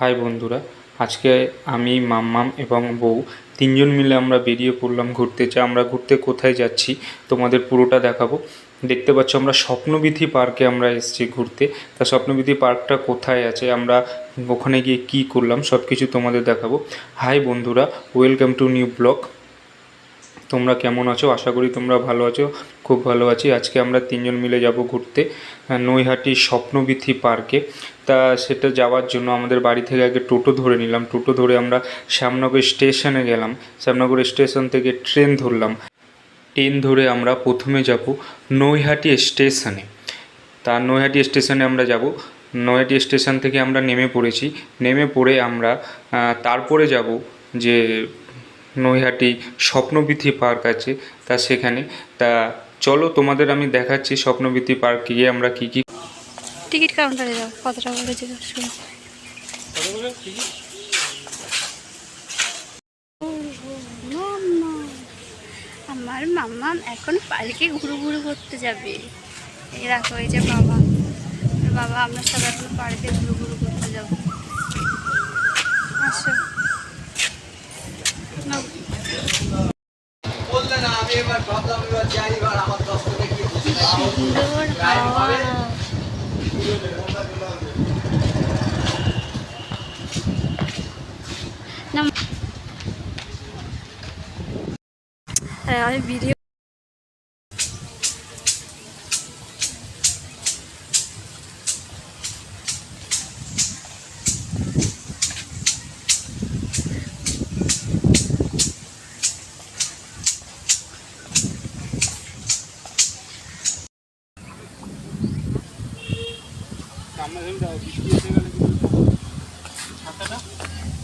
High বন্ধুরা, আজকে আমি, মাম্মাম এবং বউ তিনজন মিলে আমরা বেরিয়ে পড়লাম ঘুরতে। চা আমরা ঘুরতে কোথায় যাচ্ছি তোমাদের পুরোটা দেখাবো। দেখতে পাচ্ছ আমরা স্বপ্নবিধি পার্কে আমরা এসেছি ঘুরতে। তা স্বপ্নবিধি পার্কটা কোথায় আছে? আমরা ওখানে গিয়ে কী করলাম? সব কিছু তোমাদের দেখাবো। হাই বন্ধুরা, ওয়েলকাম টু নিউ ব্লগ। তোমরা কেমন আছো? আশা করি তোমরা ভালো আছো, খুব ভালো আছি। আজকে আমরা তিনজন মিলে যাব ঘুরতে নৈহাটি স্বপ্নবিথি পার্কে। তা সেটা যাওয়ার জন্য আমাদের বাড়ি থেকে আগে টোটো ধরে নিলাম। টোটো ধরে আমরা শ্যামনগর স্টেশনে গেলাম। শ্যামনগর স্টেশন থেকে ট্রেন ধরলাম। ট্রেন ধরে আমরা প্রথমে যাব নৈহাটি স্টেশনে। তা নৈহাটি স্টেশনে আমরা যাব। নৈহাটি স্টেশন থেকে আমরা নেমে পড়েছি। নেমে পড়ে আমরা তারপরে যাব যে নৈহাটি স্বপ্নবিথি পার্ক আছে, তা সেখানে। তা চলো তোমাদের আমি দেখাচ্ছি স্বপ্নবিথি পার্ক, গিয়ে আমরা কী কী টিকিট কাউন্টারে যাও কত টাকা শুনো। আমার মাম্মা এখন পার্কে ঘুরু ঘুরু করতে যাবে। এই এই যে বাবা। বাবা, আমরা সবাই এখন পার্কে ঘুরু ঘুরু করতে যাব। আসো নাও। বললে না আমি এবার ভাবলাম এবার যাই এবার আমার দশ টাকা কি কি সুন্দর হাওয়া না আরে আমি ভিডিও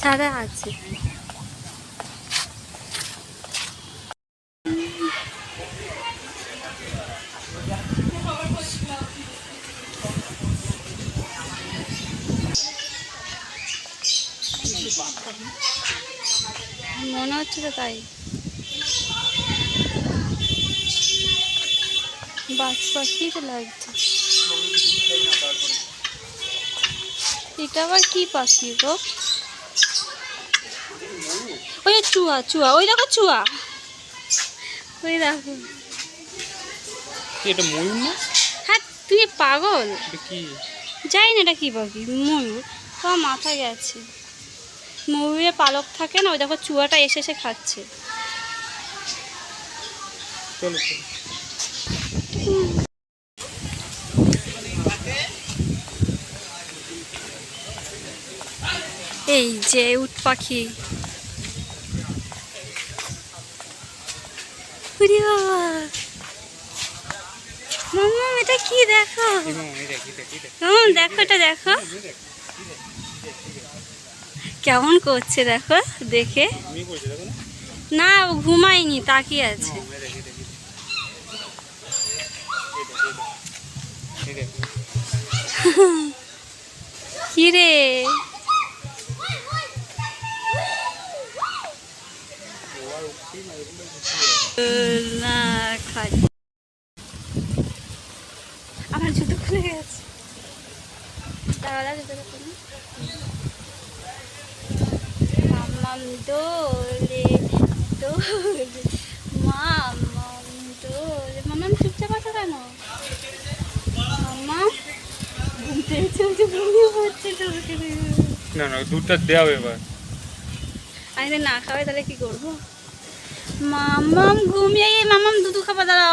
ছাড়া আছে। মনে হচ্ছে তো তাই। বাস পাখি তো লাগছে। এটা আবার কি পাখি গো? ওই চুয়া চুয়া ওই দেখো চুয়া। ওই দেখো। এটা ময়ূর না? হ্যাঁ তুই পাগল? কি? যাই না এটা কি পাখি ময়ূর। তো মাথা গেছে। ময়ূরের পালক থাকে না ওই দেখো চুয়াটা এসে এসে খাচ্ছে। এই যে উট পাখি। এটা কি দেখো? দেখো এটা দেখো। কেমন করছে দেখো, দেখে। না, ও ঘুমায়নি, তাকিয়ে আছে। কি রে না খাই আমার জুতো খুলে গেছে। দাদা জুতোটা খুলে মামাম দোলে দোলে মামাম দোলে মামাম চুপচাপ আছো কেন? মামা ঘুম থেকে চলছে ঘুমিয়ে পড়ছে। না না দুধটা দেওয়া এবার। আমি না খাওয়াই তাহলে কি করব? মামাম ঘুমিয়ে মামাম দুধু খাবার দাঁড়াও।